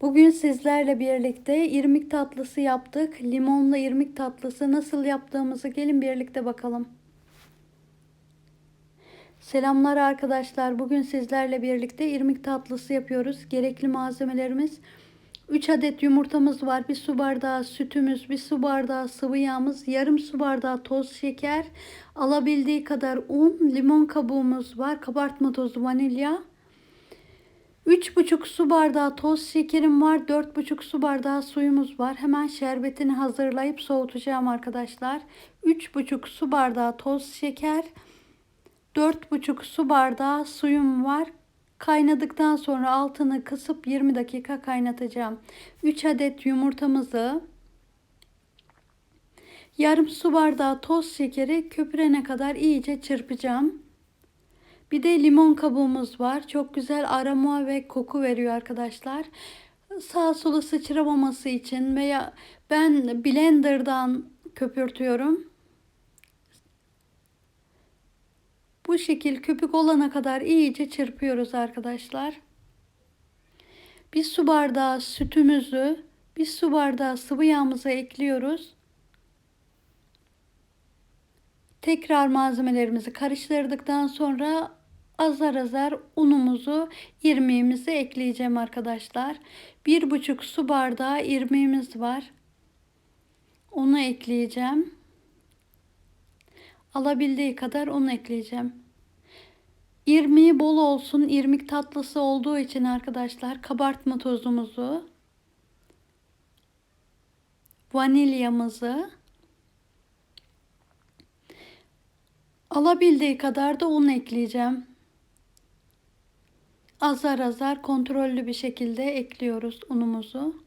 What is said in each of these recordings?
Bugün sizlerle birlikte irmik tatlısı yaptık. Limonla irmik tatlısı nasıl yaptığımızı gelin birlikte bakalım. Selamlar arkadaşlar. Bugün sizlerle birlikte irmik tatlısı yapıyoruz. Gerekli malzemelerimiz 3 adet yumurtamız var. Bir su bardağı sütümüz, bir su bardağı sıvı yağımız, yarım su bardağı toz şeker, alabildiği kadar un, limon kabuğumuz var, kabartma tozu, vanilya. 3,5 su bardağı toz şekerim var. 4,5 su bardağı suyumuz var. Hemen şerbetini hazırlayıp soğutacağım arkadaşlar. 3,5 su bardağı toz şeker. 4,5 su bardağı suyum var. Kaynadıktan sonra altını kısıp 20 dakika kaynatacağım. 3 adet yumurtamızı yarım su bardağı toz şekeri köpürene kadar iyice çırpacağım. Bir de limon kabuğumuz var. Çok güzel aroma ve koku veriyor arkadaşlar. Sağ sola sıçramaması için veya ben blenderdan köpürtüyorum. Bu şekil köpük olana kadar iyice çırpıyoruz arkadaşlar. Bir su bardağı sütümüzü, bir su bardağı sıvı yağımızı ekliyoruz. Tekrar malzemelerimizi karıştırdıktan sonra azar azar unumuzu, irmiğimizi ekleyeceğim arkadaşlar. Bir buçuk su bardağı irmiğimiz var. Onu ekleyeceğim. Alabildiği kadar un ekleyeceğim. İrmiği bol olsun. İrmik tatlısı olduğu için arkadaşlar kabartma tozumuzu, vanilyamızı, alabildiği kadar da un ekleyeceğim azar azar kontrollü bir şekilde ekliyoruz unumuzu.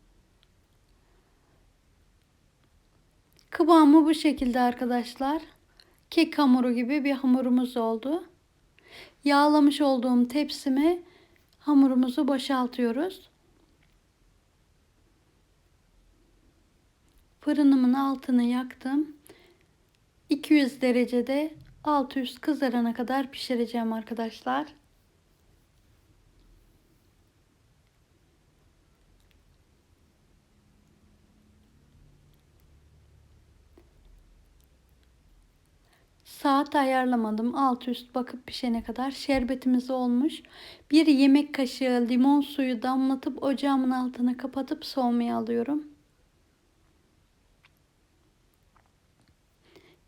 Kıvamı bu şekilde arkadaşlar. Kek hamuru gibi bir hamurumuz oldu. Yağlamış olduğum tepsime hamurumuzu boşaltıyoruz. Fırınımın altını yaktım. 200 derecede alt üst kızarana kadar pişireceğim arkadaşlar. Saat ayarlamadım. Alt üst bakıp pişene kadar şerbetimiz olmuş. Bir yemek kaşığı limon suyu damlatıp ocağımın altına kapatıp soğumaya alıyorum.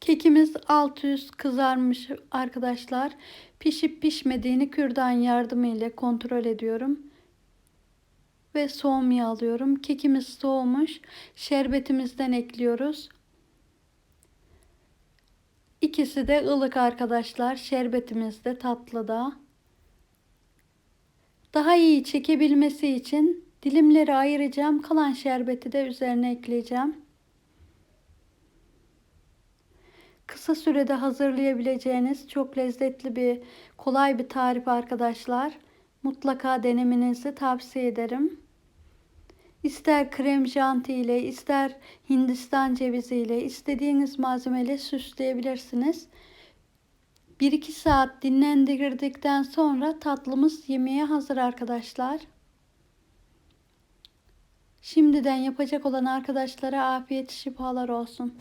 Kekimiz alt üst kızarmış arkadaşlar. Pişip pişmediğini kürdan yardımıyla kontrol ediyorum. Ve soğumaya alıyorum. Kekimiz soğumuş. Şerbetimizden ekliyoruz. İkisi de ılık arkadaşlar. Şerbetimiz de tatlı da. Daha iyi çekebilmesi için dilimleri ayıracağım. Kalan şerbeti de üzerine ekleyeceğim. Kısa sürede hazırlayabileceğiniz çok lezzetli bir, kolay bir tarif arkadaşlar. Mutlaka denemenizi tavsiye ederim. İster krem janti ile, ister hindistan cevizi ile istediğiniz malzemeyle süsleyebilirsiniz. 1-2 saat dinlendirdikten sonra tatlımız yemeğe hazır arkadaşlar. Şimdiden yapacak olan arkadaşlara afiyet şifalar olsun.